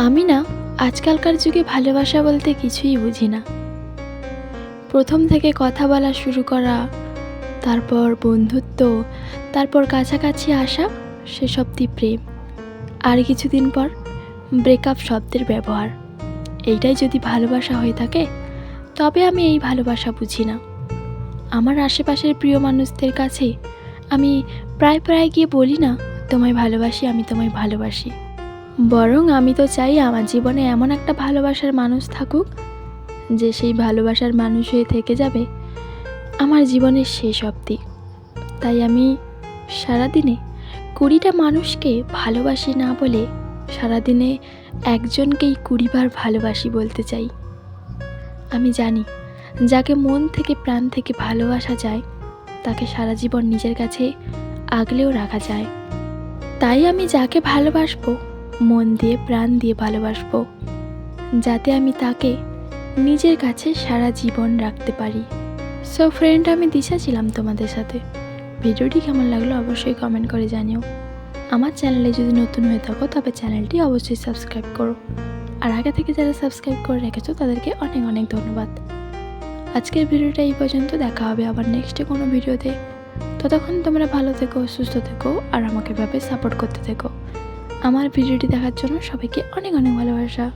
আমি না আজকালকার যুগে ভালোবাসা বলতে কিছুই বুঝি না। প্রথম থেকে কথা বলা শুরু করা, তারপর বন্ধুত্ব, তারপর কাছাকাছি আসা সেসবটি প্রেম। আর কিছুদিন পর ব্রেকআপ শব্দের ব্যবহার। এইটাই যদি ভালোবাসা হয়ে থাকে, তবে আমি এই ভালোবাসা বুঝি না। আমার আশেপাশের প্রিয় মানুষদের কাছে আমি প্রায় প্রায় গিয়ে বলি না, তোমায় ভালোবাসি, আমি তোমায় ভালোবাসি। বরং আমি তো চাই আমার জীবনে এমন একটা ভালোবাসার মানুষ থাকুক, যে সেই ভালোবাসার মানুষ হয়ে থেকে যাবে। আমার জীবনের শেষ অবধি। তাই আমি সারাদিনে কুড়িটা মানুষকে ভালোবাসি না বলে সারাদিনে একজনকেই কুড়িবার ভালোবাসি বলতে চাই। আমি জানি, যাকে মন থেকে প্রাণ থেকে ভালোবাসা যায়, তাকে সারা জীবন নিজের কাছে আগলেও রাখা যায়। তাই আমি যাকে ভালোবাসবো মন দিয়ে, প্রাণ দিয়ে ভালোবাসবো, যাতে আমি তাকে নিজের কাছে সারা জীবন রাখতে পারি। সো ফ্রেন্ড আমি দিশা ছিলাম তোমাদের সাথে। ভিডিওটি কেমন লাগল অবশ্যই কমেন্ট করে জানিও। আমার চ্যানেলে যদি নতুন হয়ে থাকো, তবে চ্যানেলটি অবশ্যই সাবস্ক্রাইব করো। আর আগে থেকে যারা সাবস্ক্রাইব করে রেখেছো, তাদেরকে অনেক অনেক ধন্যবাদ। আজকের ভিডিওটা এই পর্যন্ত। দেখা হবে আবার নেক্সটে কোনো ভিডিওতে। ততক্ষণ তোমরা ভালো থেকো, সুস্থ থেকো, আর আমাকে এভাবে সাপোর্ট করতে থেকো। আমার ভিডিওটি দেখার জন্য সবাইকে অনেক অনেক ভালোবাসা।